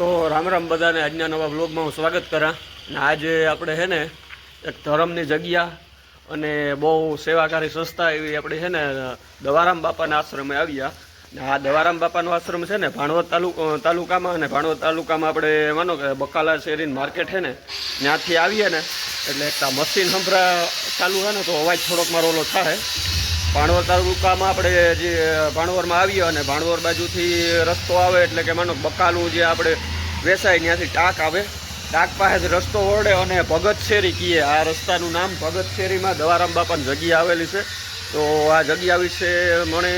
તો રામ રામ બધાને આજના નવા બ્લોગમાં હું સ્વાગત કરા. અને આજે આપણે છે ને એક ધર્મની જગ્યા અને બહુ સેવાકારી સંસ્થા એવી આપણે છે ને દવારામ બાપાના આશ્રમે આવ્યા. ને આ દવારામ બાપાનો આશ્રમ છે ને ભાણવત તાલુકો, તાલુકામાં અને ભાણવત તાલુકામાં આપણે માનો કે બકાલા શેરીન માર્કેટ છે ને ત્યાંથી આવીએ ને એટલે એક મશીન સંભળા ચાલુ છે ને તો અવાજ થોડોક મારો થાય. ભાણવર તાલુકામાં આપણે જે ભાણવરમાં આવીએ અને ભાણવર બાજુથી રસ્તો આવે એટલે કે માનો બકાલું જે આપણે વેસાય, ત્યાંથી ટાંક આવે. ટાંક પાસેથી રસ્તો ઓળે અને ભગત શેરી કીએ. આ રસ્તાનું નામ ભગત શેરીમાં દવારામ બાપાની જગ્યા આવેલી છે. તો આ જગ્યા વિશે મને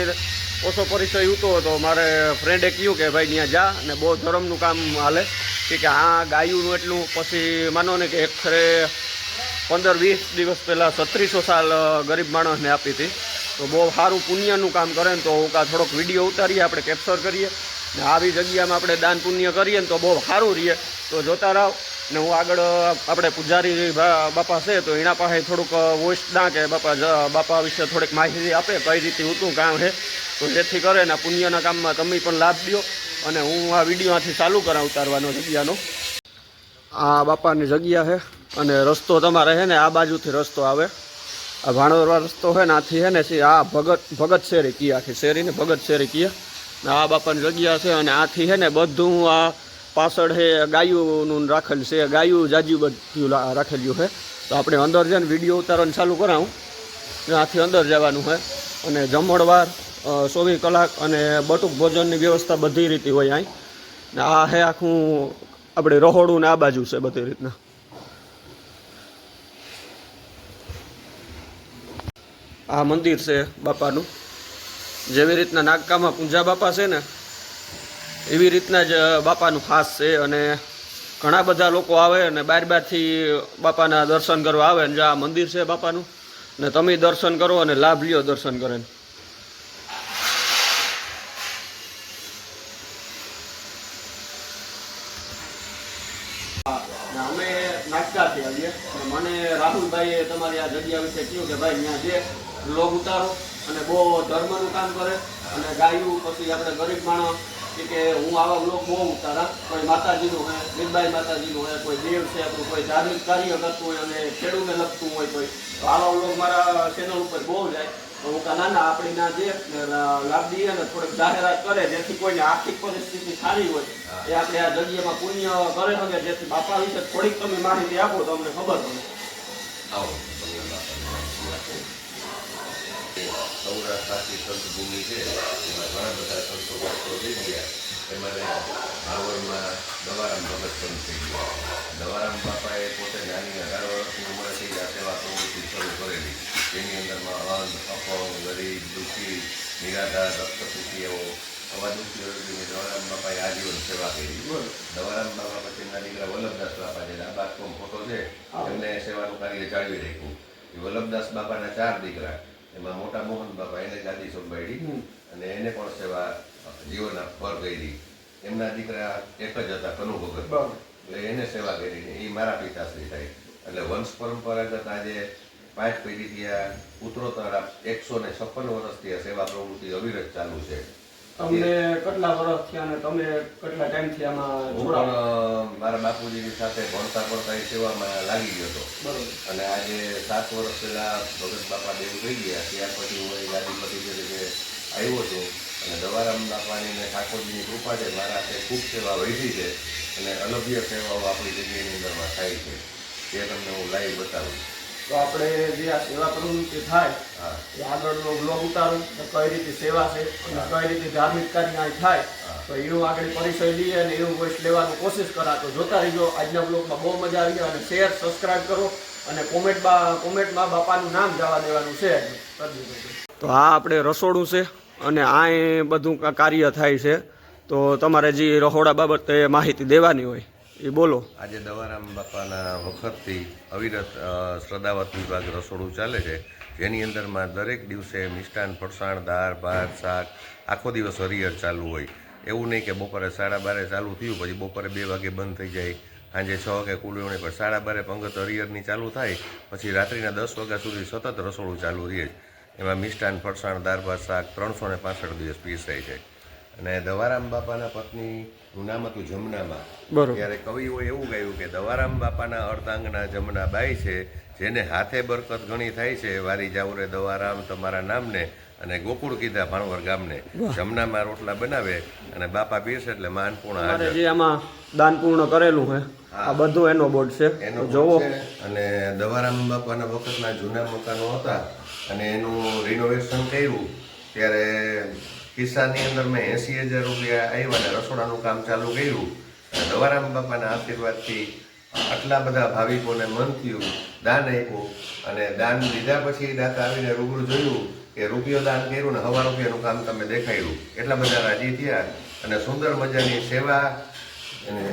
ઓછો પરિચય ઉતો હતો મારે ફ્રેન્ડે કહ્યું કે ભાઈ ત્યાં જા અને બહુ ધરમનું કામ હાલે. કે આ ગાયુંનું એટલું પછી માનો ને કે એક ખરે પંદર વીસ દિવસ પહેલાં છત્રીસો સાલ ગરીબ માણસને આપી હતી. તો બહુ સારું પુણ્યનું કામ કરે ને તો હું કાં થોડોક વીડિયો ઉતારીએ, આપણે કેપ્ચર કરીએ. ને આવી જગ્યામાં આપણે દાન પુણ્ય કરીએ ને તો બહુ સારું રહીએ તો જોતા રહો. ને હું આગળ આપણે પૂજારી બાપા છે, તો એના પાસે થોડુંક વોઇસ ના કે બાપા બાપા વિશે થોડીક માહિતી આપે કઈ રીતે ઉતું કામ છે. તો જેથી કરે ને પુણ્યના કામમાં તમે પણ લાભ દો અને હું આ વિડીયોમાંથી ચાલુ કરા ઉતારવાનો જગ્યાનો. આ બાપાની જગ્યા છે અને રસ્તો તમારે છે ને, આ બાજુથી રસ્તો આવે. આ ભાણવરવા રસ્તો છે ને આથી છે ને આ ભગત ભગત શેરી કીએ આખી શેરીને ભગત શેરી કીએ ને આ બાપાની જગ્યા છે અને આથી છે ને બધું આ પાછળ છે ગાયુંનું રાખેલું છે, ગાયું જાજુ બધું રાખેલું છે તો આપણે અંદર જઈને વીડિયો ઉતારવાનું ચાલુ કરાવું. આથી અંદર જવાનું છે અને જમણવાર ચોવીસ કલાક અને બટુક ભોજનની વ્યવસ્થા બધી રીતે હોય અહીં ને આ છે આખું આપણે રહોડું ને આ બાજુ છે બધી રીતના. આ મંદિર છે બાપાનું. જેવી રીતના નાગકામાં પૂંજા બાપા છે ને, એવી રીતના જ બાપાનું ખાસ છે અને ઘણા બધા લોકો આવે અને બાર બારથી બાપાના દર્શન કરવા આવે જે આ મંદિર છે બાપાનું. ને તમે દર્શન કરો અને લાભ લ્યો દર્શન કરે અમે નાચતાથી આવીએ. મને રાહુલભાઈએ તમારી આ જગ્યા વિશે કહ્યું કે ભાઈ, ત્યાં જે લોગ ઉતારો અને બહુ ધર્મનું કામ કરે અને ગાયું પછી આપણે ગરીબ માણસ કે કે હું આવા બ્લોગ બહુ ઉતારા. કોઈ માતાજીનું હોય મીરબાઈ માતાજીનું હોય કોઈ દેવ છે આપણું કોઈ ધાર્મિક કાર્ય કરતું હોય અને ખેડૂતને લગતું હોય કોઈ. તો આવા લોક મારા ચેનલ ઉપર બહુ જાય. તો હું કહું, ના ના આપણી ના જે લાભ દઈએ ને થોડીક જાહેરાત કરે જેથી કોઈને આર્થિક પરિસ્થિતિ સારી હોય. એ આપણે આ જગ્યામાં પુણ્ય કરે શકે જેથી બાપા વિશે થોડીક તમે માહિતી આપો તો અમને ખબર પડે. આવો. સૌરાષ્ટ્ર આખી સંત ભૂમિ છે એમાં ઘણા બધા સંતો ભક્તો થઈ ગયા એમાં ભાવરમાં દવારામ ભગત સંત થઈ ગયા દવારામ બાપાએ પોતે નાની અઢાર વર્ષની ઉંમરથી આ સેવા શરૂ કરેલી એની અંદરમાં અંધ અપંગ ગરીબ દુઃખી નિરાધાર એવો આવા દુઃખી વર્ગીને દવારામ બાપાએ આજીવન સેવા કરી દવારામ બાપા પછીના દીકરા વલ્લભદાસ બાપા જે આ બાજુ ફોટો છે એમને સેવાનું કાર્ય જાળવી રાખ્યું વલ્લભદાસ બાપાના ચાર દીકરા. એમાં મોટા મોહન બાપા એને ગાદી સંભાળી અને એને પણ સેવા જીવનના પર કરી. એમના દીકરા એક જ હતા કનુ ભગત. એટલે એને સેવા કરી એ મારા પિતાશ્રી થાય. એટલે વંશ પરંપરાગત આજે પાંચ પેઢીથી આ ઉત્તરોત્તર એકસો ને છપ્પન વર્ષથી આ સેવા પ્રવૃત્તિ અવિરત ચાલુ છે. તમને કેટલા વર્ષ થયા અને તમે કેટલા ટાઈમથી આમાં અ, મારા બાપુજીની સાથે ભણતા ભણતા એ સેવામાં લાગી ગયો હતો. બરોબર. અને આજે સાત વર્ષ પહેલા ભગત બાપા દેવ થઈ ગયા ત્યાર પછી હું એ ગાદીપતિ તરીકે આવ્યો છું. અને દવારામ બાપાની અને ઠાકોરજીની કૃપા છે મારા હાથે ખૂબ સેવા વધી છે. અને અલભ્ય સેવાઓ આપણી જગ્યાની અંદરમાં થાય છે. તે તમને હું લાઈવ બતાવું તો આપણે જે આ સેવા પ્રવૃત્તિ થાય એ આગળનો બ્લોગ ઉતારું તો કઈ રીતે સેવા છે અને કઈ રીતે ધાર્મિક કાર્ય અહીં થાય તો એવું આગળ પરિચય લઈએ અને એવું વોઇસ લેવાની કોશિશ કરા. તો જોતા રહીજો આજના બ્લોગમાં બહુ મજા આવી અને શેર સબસ્ક્રાઇબ કરો અને કોમેન્ટમાં કોમેન્ટમાં બાપાનું નામ જવા દેવાનું છે. તો આ આપણે રસોડું છે અને આ બધું કા- કાર્ય થાય છે. તો તમારે જે રહોડા બાબતે માહિતી દેવાની હોય એ બોલો. આજે દવારામ બાપાના વખતથી અવિરત શ્રદ્ધાવત વિભાગ રસોડું ચાલે છે. જેની અંદરમાં દરેક દિવસે મિષ્ટાન, ફરસાણ, દાળ, ભાત, શાક, આખો દિવસ હરિહર ચાલુ હોય. એવું નહીં કે બપોરે સાડા બારે ચાલુ થયું, પછી બપોરે બે વાગે બંધ થઈ જાય. સાંજે છ વાગે કુલવણી પર સાડા બારે પંગત હરિહરની ચાલુ થાય, પછી રાત્રિના દસ વાગ્યા સુધી સતત રસોડું ચાલુ રહે એમાં મિષ્ટાન, ફરસાણ, દાળ, ભાત, શાક ત્રણસો ને પાસઠ દિવસ પીસાય છે. અને દવારામ બાપાના પત્ની નું નામ હતું જમનામાં ત્યારે કવિઓએ એવું ગાયું કે દવારામ બાપાના અર્ધાંગના જમના બાઈ છે જેને હાથે બરકત ઘણી થાય છે વારી જાવરે દવારામ તમારા નામને અને ગોકુળ કીધા ભાણવર ગામને. જમનામાં રોટલા બનાવે અને બાપા પીરસે એટલે માનપૂર્ણ તમારે જે આમાં દાન પૂર્ણ કરેલું છે આ બધું એનો બોર્ડ છે. એનો જોવો. અને દવારામ બાપાના વખતના જૂના મકાનો હતા અને એનું રિનોવેશન કર્યું. ત્યારે ખિસ્સાની અંદર મેં એંસી હજાર રૂપિયા આવ્યા અને રસોડાનું કામ ચાલુ કર્યું. અને દવારામ બાપાના આશીર્વાદથી આટલા બધા ભાવિકોને મન થયું, દાન આપ્યું. અને દાન લીધા પછી દાતા આવીને રૂબરૂ જોયું કે રૂપિયો દાન કર્યું ને હવા રૂપિયાનું કામ તમે દેખાડ્યું. એટલા બધા રાજી થયા અને સુંદર મજાની સેવા અને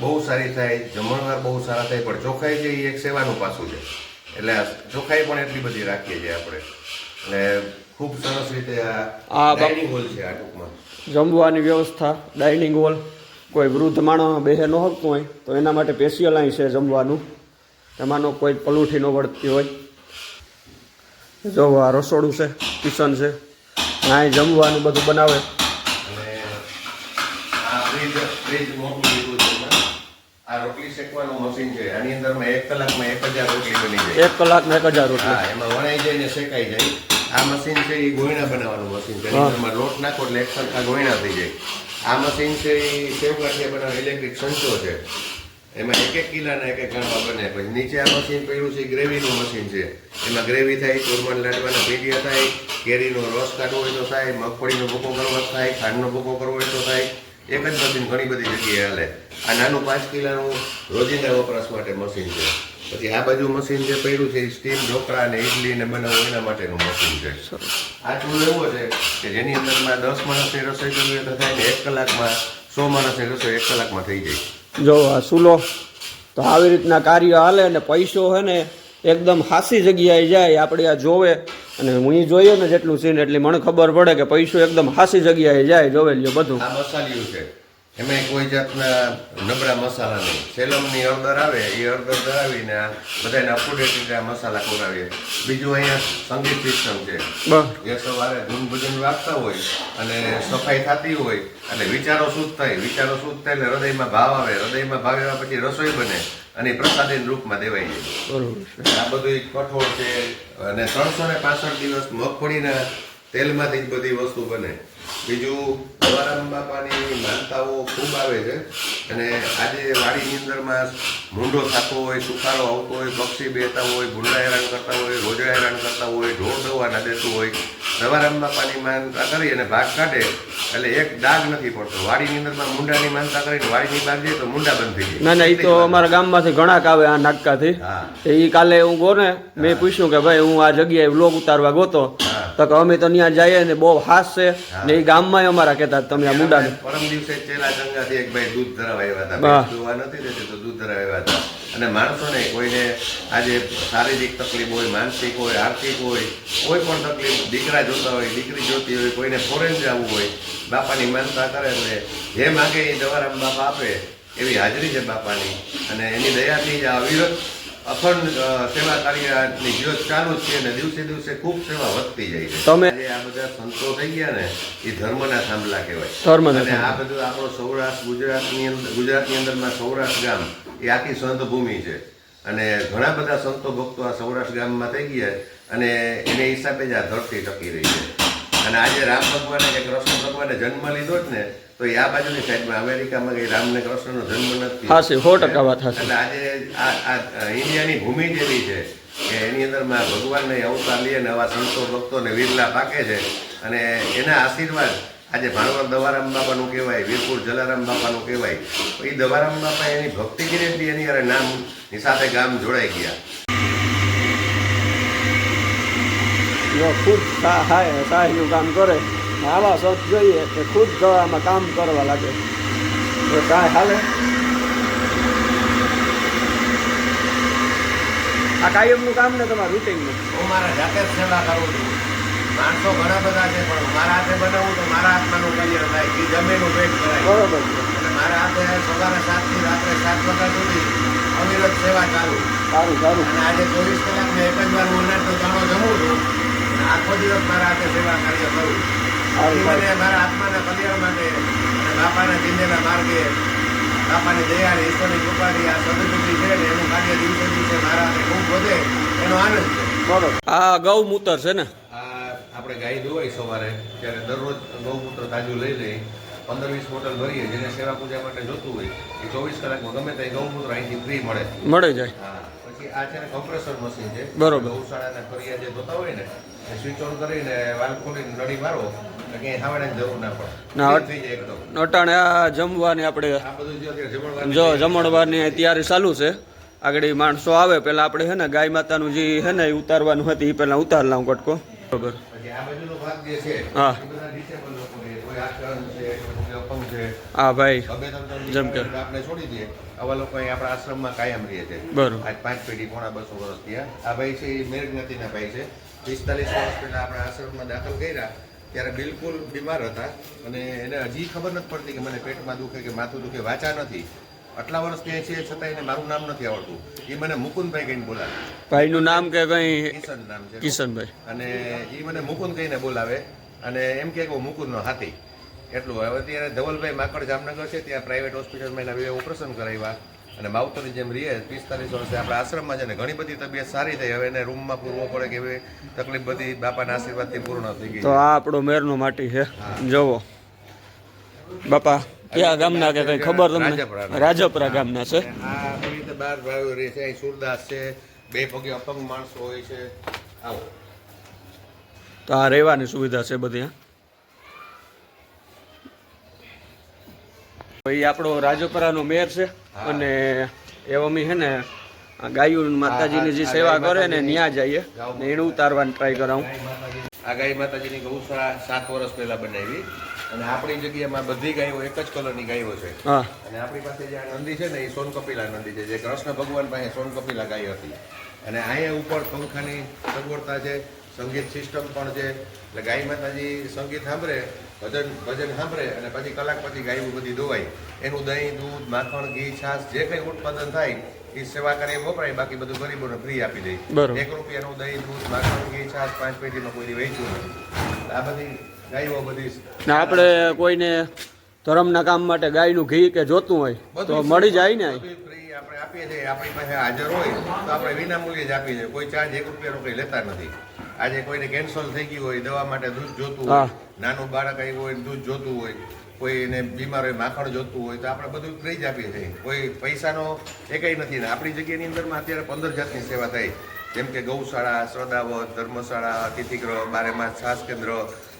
બહુ સારી થાય, જમણવાર બહુ સારા થાય, પણ ચોખ્ખાઈ છે એ એક સેવાનું પાસું છે. એટલે આ ચોખ્ખાઈ પણ એટલી બધી રાખીએ છીએ આપણે. એટલે ખૂબ સરસ રીતે આ ડાઇનિંગ હોલ છે આ ટૂંકમાં. જમવાની વ્યવસ્થા ડાઇનિંગ હોલ કોઈ વૃદ્ધ માણસ બેહે ન હકતું હોય તો એના માટે સ્પેશિયલ અહીં છે જમવાનું. એમાંનો કોઈ પલુઠી ન વળતી હોય. જો આ રસોડું છે કિચન છે અહીં જમવાનું બધું બનાવે. એક કલાકમાં એક હજાર રોટલી બની જાય. એક કલાકમાં એક હજાર રોટલી. એમાં વણાઈ જાય ને શેકાઈ જાય. આ મશીન છે એ ગોયણા બનાવવાનું મશીન છે. એમાં લોટ નાખો એટલે એક સરખા ગોયણા થઈ જાય. આ મશીન છે એ સેવ ગાંઠિયા બનાવે ઇલેક્ટ્રિક સંચો છે. એમાં એક એક કિલાના એક એક ગણવા બને. પછી નીચે આ મશીન પડ્યું છે ગ્રેવીનું મશીન છે. એમાં ગ્રેવી થાય ચૂરમાન લાડવાના ભેડિયા થાય કેરીનો રસ કાઢવો હોય તો થાય મગફળીનો ભૂકો કરવો થાય ખાંડનો ભૂકો કરવો હોય તો થાય. એક જ મશીન ઘણી બધી જગ્યાએ હાલે. આ નાનું પાંચ કિલાનું રોજિંદા વપરાશ માટે મશીન છે. પછી આ બાજુ મશીન જે પડ્યું છે એ સ્ટીમ ઢોકળા ને ઇડલી ને બનાવવું એના માટેનું મશીન છે. આ ચૂલો એવો છે કે જેની અંદરમાં દસ માણસની રસોઈ કરવી હોય તો થાય ને એક કલાકમાં સો માણસની રસોઈ એક કલાકમાં થઈ જાય. જો આ ચૂલો તો આવી રીતના કાર્ય હાલે અને પૈસો હે ને એકદમ ખાસી જગ્યાએ જાય આપણે આ જોવે. અને હું જોઈએ ને જેટલું સીન એટલી મને ખબર પડે કે પૈસો એકદમ હાસી જગ્યાએ જાય જોવે લ્યો બધું. આ મસાલિયું છે. એમાં કોઈ જાતના નબળા મસાલા નહીં. સેલમની ઓર્ડર આવે એ ઓર્ડર ધરાવીને બધાને અપટુડેટ રીતે આ મસાલા ખવડાવીએ. બીજું અહીંયા સંગીત સિસ્ટમ છે. એ સવારે ધૂન ભજન વાગતા હોય અને સફાઈ થતી હોય એટલે વિચારો શુદ્ધ થાય. વિચારો શુદ્ધ થાય એટલે હૃદયમાં ભાવ આવે. હૃદયમાં ભાવ આવ્યા પછી રસોઈ બને અને એ પ્રસાદી રૂપમાં દેવાય છે. આ બધું કઠોળ છે અને ત્રણસો ને પાસઠ દિવસ મગફળીના તેલમાંથી જ બધી વસ્તુ બને. બીજું ગવારામ બાપાની માનતાઓ ખૂબ આવે છે. અને આજે વાડીની અંદરમાં મૂંઢો થતો હોય સુખારો આવતો હોય પક્ષી બેતા હોય ભૂંડા હેરાન કરતા હોય રોજડા હેરાન કરતા હોય ઢોર દવા ના દેતું હોય. ગવારામ બાપાની માનતા કરી અને ભાગ કાઢે. એટલે એક ડાઘ નથી પડતો. વાડીની અંદરમાં મૂંડાની માનતા કરીને વાડીની બહાર જઈએ તો મૂંડા બંધ થઈ જાય. ના ના એ તો અમારા ગામમાંથી ઘણા આવે આ નાટકાથી. એ કાલે હું ગો ને મેં પૂછ્યું કે ભાઈ હું આ જગ્યાએ વ્લોગ ઉતારવા ગોતો. તો કે અમે તો ત્યાં જઈએ ને બહુ હાસ છે. ને એ ગામમાં અમારા કહેતા તમે આ મુંડા પરમ દિવસે ચેલા ગંગાથી એક ભાઈ દૂધ ધરાવા આવ્યા હતા. નથી રહેતી તો દૂધ ધરાવા આવ્યા હતા. અને માણસોને કોઈને આજે શારીરિક તકલીફ હોય માનસિક હોય આર્થિક હોય કોઈ પણ તકલીફ દીકરા જોતા હોય દીકરી જોતી હોય કોઈને ફોરેન જવું હોય બાપાની માનતા કરે એટલે જે માગે એ દવારામ બાપા આપે એવી હાજરી છે બાપાની. અને એની દયાથી જ આ અવિરત અખંડ સેવા કાર્યની જ્યોત ચાલુ છે અને દિવસે દિવસે ખૂબ સેવા વધતી જાય છે. તમે આ બધા સંતો થઈ ગયા ને એ ધર્મના થાંભલા કહેવાય. ધર્મ અને આ બધું આપણો સૌરાષ્ટ્ર ગુજરાતની અંદર ગુજરાતની અંદરમાં સૌરાષ્ટ્ર ગામ એ આખી સંત ભૂમિ છે. અને ઘણા બધા સંતો ભક્તો આ સૌરાષ્ટ્ર ગામમાં થઈ ગયા અને એને હિસાબે જ આ ધરતી ટકી રહી છે. અને આજે રામ ભગવાને કે કૃષ્ણ ભગવાને જન્મ લીધો જ ને તો આ બાજુની સાઈડમાં અમેરિકામાં કઈ રામ ને કૃષ્ણનો જન્મ નથી હાચી, સો ટકા વાત હશે એટલે આજે આ આ ઇન્ડિયાની ભૂમિ જેવી છે કે એની અંદરમાં ભગવાનને અવતાર લે ને આવા સંતો ભક્તોને વિરલા પાકે છે અને એના આશીર્વાદ આજે ભાણવર દવારામ બાપાનું કહેવાય વીરપુર જલારામ બાપાનું કહેવાય. તો એ દવારામ બાપા એની ભક્તિ કરી એટલી એની હારે નામની સાથે ગામ જોડાઈ ગયા. જો ખુદ સા- હાય સહાયનું કામ કરે. આવા સંત જોઈએ કે ખુદ ગળામાં કામ કરવા લાગે. તો કાંઈ હાલે? આ કાયમનું કામ ને તમારું રૂટીનનું હું મારા જાતે જ સેવા કરું છું. માણસો ઘણા બધા છે પણ મારા હાથે બનાવું તો મારા હાથમાંનું કલ્યાણ થાય એ જમેનું પેટ કરાય. બરોબર. અને મારા હાથે સવારે સાતથી રાત્રે સાત વાગ્યા સુધી અવિરત સેવા ચાલુ. સારું સારું. અને આજે ચોવીસ કલાકમાં એક જ વાર હું તો જાણો જમું છું. આખો દિવસ મારા હાથે સેવા કાર્ય કરું મને મારા આત્માના કલ્યાણ માટે બાપાના દિંડેલા માર્ગે બાપાની દયા અને ઈશ્વરની કૃપાથી આ સદગતિ છે ને એનું કાર્ય દિવસે દિવસે મારા ખૂબ વધે એનો આનંદ છે. બરોબર. આ ગૌમૂત્ર છે ને? આપણે ગાય ધોવાય સવારે ત્યારે દરરોજ ગૌમૂત્ર તાજું લઈ લઈ પંદર વીસ બોટલ ભરીએ જેને સેવા પૂજા માટે જોતું હોય એ ચોવીસ કલાકમાં ગમે ત્યાં ગૌમૂત્ર અહીંથી ફ્રી મળે. મળે જાય. હા પછી આ છે ને કમ્પ્રેસર મશીન છે. બરોબર. ગૌશાળાના ફરિયા જે જોતા હોય ને સ્વિચ ઓન કરીને વાલ ખોલીને નળી મારો આ જમવાની આપણે જો જમણવારની તૈયારી ચાલુ છે. આગળ માણસો આવે પેલા આપણે છે ને ગાય માતાનું જે છે ને એ ઉતારવાનું હતી એ પેલા ઉતાર લાવું કટકો. બરોબર. હા. હા ભાઈ. જેમ કે. આપણે છોડી દઈએ. આવા લોકો અહીં આપણા આશ્રમમાં કાયમ રહે છે. બરોબર. આજ પાંચ પેઢી પોણા બસો વર્ષ થયા. આ ભાઈ છે એ મેર જ્ઞાતિના ભાઈ છે. પિસ્તાલીસ વર્ષ પહેલા આપણે આશ્રમમાં દાખલ કર્યા ત્યારે બિલકુલ બીમાર હતા. અને એને હજી ખબર નથી પડતી કે મને પેટમાં દુખે કે માથું દુખે વાંચા નથી. આટલા વર્ષ ત્યાં છે છતાં એને મારું નામ નથી આવડતું. એ મને મુકુંદભાઈ કહીને બોલાવે. ભાઈનું નામ કે કઈ? કિશન નામ છે. કિશનભાઈ. અને એ મને મુકુંદ કહીને બોલાવે. અને એમ કે હું મુકુંદનો હાથી. એટલું. હવે ત્યારે ધવલભાઈ માકડ જામનગર છે ત્યાં પ્રાઇવેટ હોસ્પિટલમાં એના બે ઓપરેશન કરાવ્યા. અને માવતરની જેમ રહીએ પિસ્તાલીસ વર્ષે આપણે આશ્રમમાં છે ને ઘણી બધી તબિયત સારી થઈ. હવે એને રૂમમાં પૂરવો પડે કે એવી તકલીફ બધી બાપાના આશીર્વાદથી પૂર્ણ થઈ ગઈ તો આ આપણો મેરનો માટી છે. જોવો બાપા ક્યાં ગામના કે કઈ ખબર તમને? રાજપરા ગામના છે. આ રીતે બાર ભાઈઓ રહે છે અહીં સુરદાસ છે બે પગે અપંગ માણસો હોય છે. આવો. તો આ રહેવાની સુવિધા છે બધી એ આપણો રાજપરાનો મેર છે અને એવમી છે ને ગાયું માતાજીની જે સેવા કરે ને ત્યાં જઈએ. ને એને ઉતારવાની ટ્રાય કરાવું. આ ગાય માતાજીની ગૌશાળા સાત વર્ષ પહેલા બનાવી. અને આપણી જગ્યામાં બધી ગાયો એક જ કલરની ગાયો છે. અને આપણી પાસે જે આ નંદી છે ને એ સોન કપિલા નંદી છે. જે કૃષ્ણ ભગવાન પાસે સોન કપિલા ગાય હતી. અને અહીંયા ઉપર પંખાની સગવડતા છે સંગીત સિસ્ટમ પણ છે. એટલે ગાય માતાજી સંગીત સાંભળે ભજન ભજન સાંભળે અને પછી કલાક પછી ગાયું બધી ધોવાય. એનું દહીં દૂધ માખણ ઘી છાશ જે કંઈ ઉત્પાદન થાય એ સેવા કરે વપરાય બાકી બધું ગરીબોને ફ્રી આપી દે. એક રૂપિયાનું દહીં દૂધ માખણ ઘી છાશ પાંચ પેટીમાં કોઈ વેચ્યું નથી આ બધી ગાયો બધી ને આપણે કોઈને ધર્મના કામ માટે ગાયનું ઘી કે જોતું હોય તો મળી જાય ને. આપણે આપીએ છીએ આપણી પાસે હાજર હોય તો આપણે વિના મૂલ્યે જ આપીએ છીએ. કોઈ ચાર્જ એક રૂપિયાનો કંઈ લેતા નથી. આજે કોઈને કેન્સલ થઈ ગયું હોય દવા માટે દૂધ જોતું હોય નાનું બાળક આવ્યું હોય દૂધ જોતું હોય કોઈને બીમાર હોય માખણ જોતું હોય તો આપણે બધું ફ્રી જ આપીએ છીએ. કોઈ પૈસાનો એકઈ નથી. ને આપણી જગ્યાની અંદરમાં અત્યારે પંદર જાતની સેવા થાય જેમ કે ગૌશાળા શ્રદ્ધાવત ધર્મશાળા અતિથિગૃહ બારેમાસ છાસ કેન્દ્ર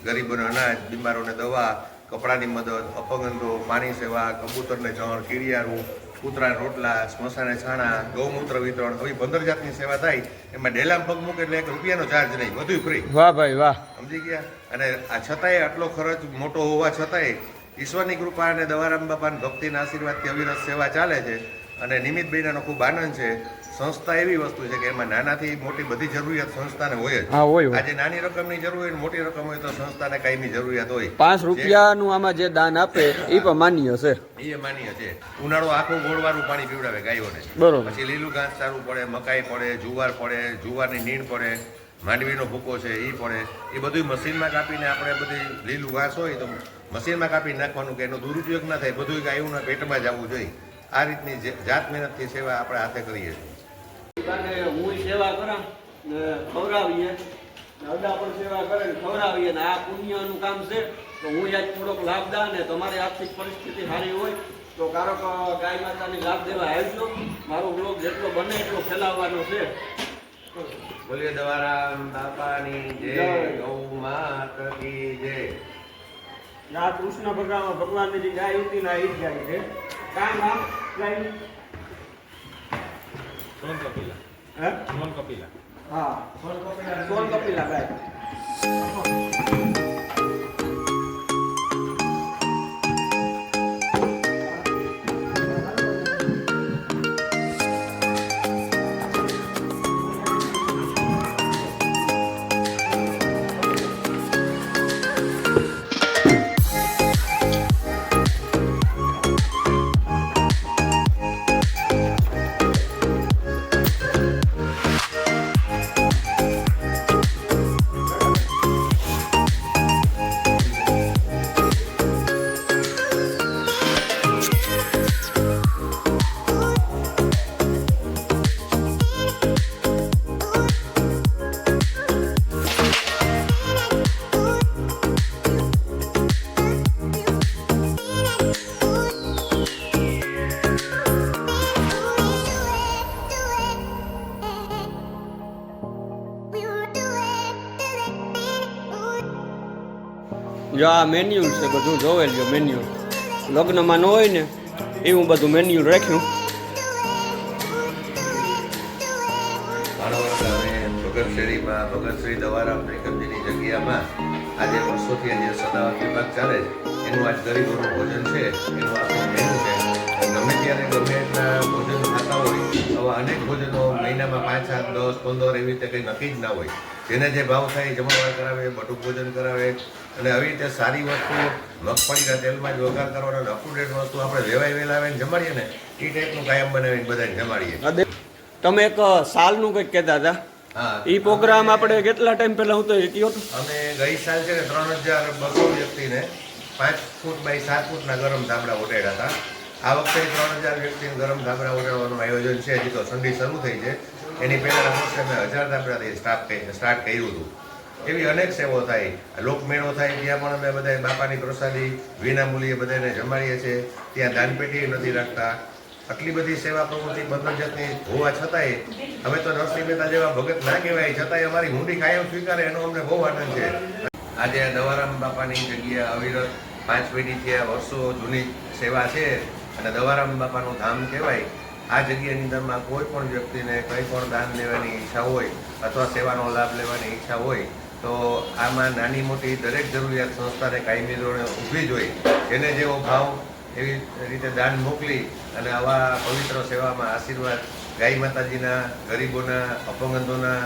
ગરીબોને અનાજ બીમારોને દવા કપડાની મદદ અપંગંદો પાણી સેવા કબૂતરને જણ કીડિયારું કૂતરા રોટલા સ્મશાને છાણા ગૌમૂત્ર વિતરણ આવી પંદર જાતની સેવા થાય. એમાં ડેલામ પગ મૂકે એટલે એક રૂપિયાનો ચાર્જ નહીં બધું ફ્રી વાહ ભાઈ વાહ. સમજી ગયા? અને આ છતાંય આટલો ખર્ચ મોટો હોવા છતાંય ઈશ્વરની કૃપા અને દવારામ બાપાના ભક્તિના આશીર્વાદથી અવિરત સેવા ચાલે છે. અને નિમિત બહેનાનો ખૂબ આનંદ છે. સંસ્થા એવી વસ્તુ છે કે એમાં નાનાથી મોટી બધી જરૂરિયાત સંસ્થાને હોય જ. હા હોય આજે નાની રકમની જરૂર હોય મોટી રકમ હોય તો સંસ્થાને કાયમી જરૂરિયાત હોય. પાંચ રૂપિયાનું આમાં જે દાન આપે એ પણ માન્ય છે. એ માન્ય છે. ઉનાળો આખું ગોળવાનું પાણી પીવડાવે ગાયોને. બરોબર. પછી લીલું ઘાસ સારું પડે મકાઈ પડે જુવાર પડે જુવારની નીણ પડે માંડવીનો ભૂકો છે એ પડે. એ બધું મશીનમાં કાપીને આપણે બધી લીલું ઘાસ હોય તો મશીનમાં કાપી નાખવાનું કે એનો દુરુપયોગ ના થાય બધું ગાયોના પેટમાં જવું જોઈએ. આ રીતની જાત મહેનતથી સેવા આપણે હાથે કરીએ છીએ. હું સેવા કરા ખવડાવીએ. અડા પણ સેવા કરે ને ખવડાવીએ ને આ પુણ્યનું કામ છે તો હું યાદ થોડોક લાભ દા ને તમારી આર્થિક પરિસ્થિતિ સારી હોય તો કારક ગાય માતાની લાભ દેવા આવજો મારો બ્લોગ જેટલો બને એટલો ફેલાવવાનો છે. બોલીએ દવારામ બાપાની જય. ગૌ માત કી જય. આ કૃષ્ણ ભગવાન ભગવાનની જે ગાય હતી ને એ જ ગાય છે. કામ આમ ગાયનું સોન કપિલા. હે? સોન કપિલા. હા. સોન કપિલા. સોન કપિલા ગાય જો આ મેન્યુ છે, બધું જોવે જો મેન્યુ લગ્નમાં ન હોય ને, એવું બધું મેન્યુ રાખ્યું. ભાણવડ ભગતશ્રી દવારામ નિકમજીની જગ્યામાં આજે વર્ષોથી અહીંયા સદાવર વિભાગ ચાલે છે. એનું આજ ગરીબોનું ભોજન છે, એનું આખું અનેક ભોજનો મહિનામાં પાંચ સાત દસ પંદર એવી રીતે કંઈ નક્કી જ ના હોય. જેને જે ભાવ થાય જમણવાર કરાવે બટુક ભોજન કરાવે. અને આવી રીતે સારી વસ્તુ મગફળીના તેલમાં જ વઘાર કરવાનો અને અપટુડેટ વસ્તુ આપણે વેવાય વેલા આવીને જમાડીએ ને એ ટાઈપનું કાયમ બનાવીને બધાને જમાડીએ. તમે એક સાલનું કંઈક કહેતા હતા? હા. એ પ્રોગ્રામ આપણે કેટલા ટાઈમ પહેલા હું તો કયો હતો? અમે ગઈ સાલ છે ને ત્રણ હજાર બસો વ્યક્તિને પાંચ ફૂટ બાય સાત ફૂટના ગરમ ધાબળા ઉડાડ્યા હતા. આ વખતે ત્રણ હજાર વ્યક્તિને ગરમ ધાબળા ઉડાડવાનું આયોજન છે. હજી તો ઠંડી શરૂ થઈ છે. એની પહેલાં વર્ષે અમે હજાર ધાબળાથી સ્ટાર્ટ સ્ટાર્ટ કર્યું હતું. એવી અનેક સેવાઓ થાય. લોકમેળો થાય. ત્યાં પણ અમે બધા બાપાની પ્રસાદી, વિનામૂલ્યે બધાને જમાડીએ છીએ. ત્યાં દાનપેટી નથી રાખતા. આટલી બધી સેવા પ્રવૃત્તિ બંદર જાતની હોવા છતાંય અમે તો નરસિંહ મહેતા જેવા ભગત ના કહેવાય. છતાંય અમારી હુંડી કાયમ સ્વીકારે. એનો અમને બહુ આનંદ છે. આજે દવારામ બાપાની જગ્યા અવિરત પાંચ પેઢી આ વર્ષો જૂની સેવા છે. અને દવારામ બાપાનું ધામ કહેવાય, આ જગ્યાની અંદરમાં કોઈ પણ વ્યક્તિને કંઈ પણ દાન લેવાની ઈચ્છા હોય અથવા સેવાનો લાભ લેવાની ઈચ્છા હોય, તો આમાં નાની મોટી દરેક જરૂરિયાત સંસ્થાને કાયમી ધોરણે ઊભી જોઈએ જેને જેવો ભાવ એવી રીતે દાન મોકલી અને આવા પવિત્ર સેવામાં આશીર્વાદ ગાય માતાજીના, ગરીબોના, અપંગતોના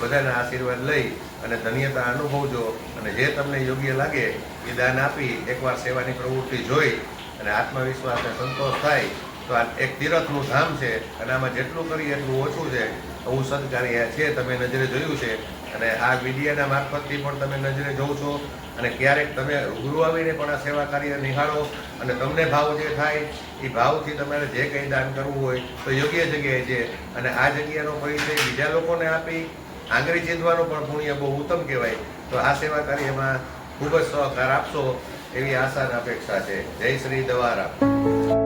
બધાના આશીર્વાદ લઈ અને ધન્યતા અનુભવજો અને જે તમને યોગ્ય લાગે એ દાન આપી એકવાર સેવાની પ્રવૃત્તિ જોઈ અને આત્મવિશ્વાસ અને સંતોષ થાય, તો આ એક તીરથનું ધામ છે, અને આમાં જેટલું કરીએ એટલું ઓછું છે. આવું સદકાર્ય છે, તમે નજરે જોયું છે, અને આ મીડિયાના મારફતથી પણ તમે નજરે જોવ છો, અને ક્યારેક તમે રૂબરૂ આવીને પણ આ સેવા કાર્ય નિહાળો, અને તમને ભાવ જે થાય, એ ભાવથી તમારે જે કંઈ દાન કરવું હોય, તો યોગ્ય જગ્યાએ છે અને આ જગ્યાનો પરિચય બીજા લોકોને આપી, આંગળી ચીંધવાનો પણ પુણ્ય બહુ ઉત્તમ કહેવાય. તો આ સેવા કાર્યમાં ખૂબ જ સહકાર આપશો એવી આશા અપેક્ષા છે. જય શ્રી દવારામ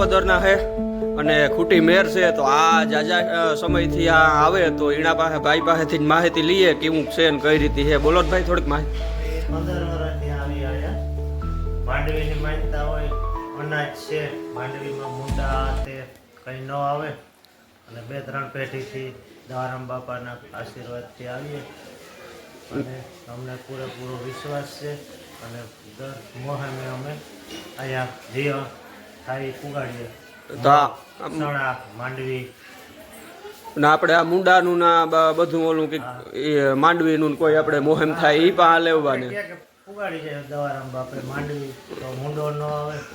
ભૂમિયાવદરના છે અને ખૂટી મેર છે તો આ જાજા સમયથી આ આવે તો એના પાસે, ભાઈ પાસેથી જ માહિતી લઈએ કેવું છે ને કઈ રીતે છે. બોલો ભાઈ થોડીક માહિતી. માંડવીની માન્યતા હોય, અનાજ છે, માંડવીમાં મુંડા તે કંઈ ન આવે. અને બે ત્રણ પેઢીથી દારામ બાપાના આશીર્વાદથી આવીએ. અને અમને પૂરેપૂરો વિશ્વાસ છે. અને દર મોહમે અમે અહીંયા જીવ તો માંડવી. ને આપણે આ મુંડાનું ના બધું ઓલું કે માંડવીનું ને કોઈ આપણે મોહેમ થાય એ પણ લેવાને.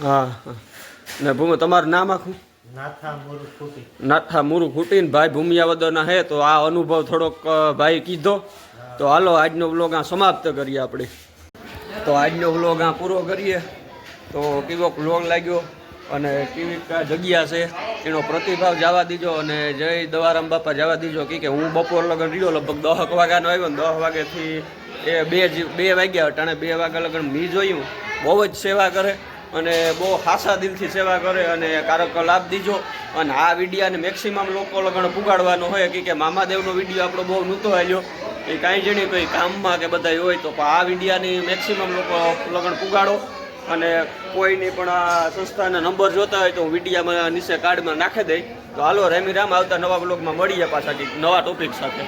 હા. ને ભૂમિ તમારું નામ આખું? નાથા મુરુ ફૂટીને ભાઈ ભૂમિયાવદરના હે તો આ અનુભવ થોડોક ભાઈ કીધો. તો હાલો આજનો વ્લોગ આ સમાપ્ત કરીએ આપણે. તો આજનો વ્લોગ આ પૂરો કરીએ. તો કેવો વ્લોગ લાગ્યો? અને કેવી જગ્યા છે, એનો પ્રતિભાવ જવા દીજો અને જય દવારામ બાપા જવા દીજો. કે હું બપોર લગન રહ્યો, લગભગ દહક વાગ્યાનો આવ્યો ને દસ વાગ્યાથી એ બે બે વાગ્યા ટાણે બે વાગ્યા લગન મી જોયું. બહુ જ સેવા કરે અને બહુ ખાસા દિલથી સેવા કરે અને કારક લાભ દીજો. અને આ વિડીયાને મેક્સિમમ લોકો લગણ પુગાડવાનો હોય. કે મામાદેવનો વીડિયો આપણો બહુ નહોતો આવ્યો એ કાંઈ જણી કંઈ કામમાં કે બધા હોય તો આ વિડીયાની મેક્સિમમ લોકો લગણ પુગાડો. અને કોઈની પણ આ સંસ્થાના નંબર જોતા હોય તો હું વિડીયામાં નીચે કાર્ડમાં નાખી દઈ તો હાલો રેમી રામ આવતા નવા બ્લોગમાં મળીએ પાછા નવા ટોપિક સાથે.